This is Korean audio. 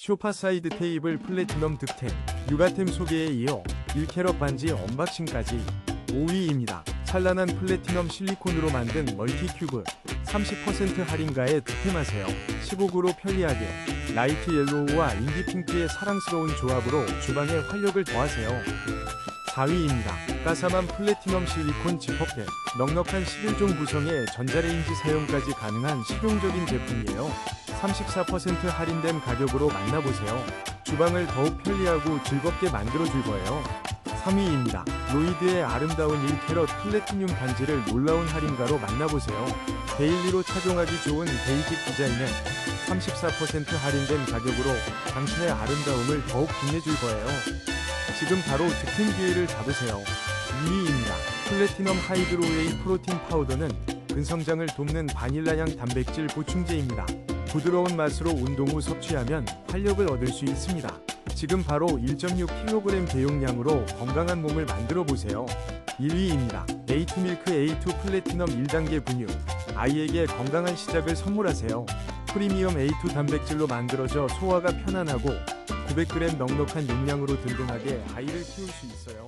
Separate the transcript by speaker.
Speaker 1: 쇼파 사이드 테이블 플래티넘 득템, 육아템 소개에 이어 1캐럿 반지 언박싱까지 5위입니다. 찬란한 플래티넘 실리콘으로 만든 멀티큐브 30% 할인가에 득템하세요. 15구로 편리하게 라이트 옐로우와 인디 핑크의 사랑스러운 조합으로 주방에 활력을 더하세요. 4위입니다. 까삼한 플래티넘 실리콘 지퍼백 넉넉한 11종 구성에 전자레인지 사용까지 가능한 실용적인 제품이에요. 34% 할인된 가격으로 만나보세요. 주방을 더욱 편리하고 즐겁게 만들어줄 거예요. 3위입니다. 로이드의 아름다운 1캐럿 플래티늄 반지를 놀라운 할인가로 만나보세요. 데일리로 착용하기 좋은 베이직 디자인은 34% 할인된 가격으로 당신의 아름다움을 더욱 빛내줄 거예요. 지금 바로 득템 기회를 잡으세요. 2위입니다. 플래티넘 하이드로웨이 프로틴 파우더는 근성장을 돕는 바닐라향 단백질 보충제입니다. 부드러운 맛으로 운동 후 섭취하면 활력을 얻을 수 있습니다. 지금 바로 1.6kg 대용량으로 건강한 몸을 만들어 보세요. 1위입니다. A2 밀크 A2 플래티넘 1단계 분유. 아이에게 건강한 시작을 선물하세요. 프리미엄 A2 단백질로 만들어져 소화가 편안하고 900g 넉넉한 용량으로 든든하게 아이를 키울 수 있어요.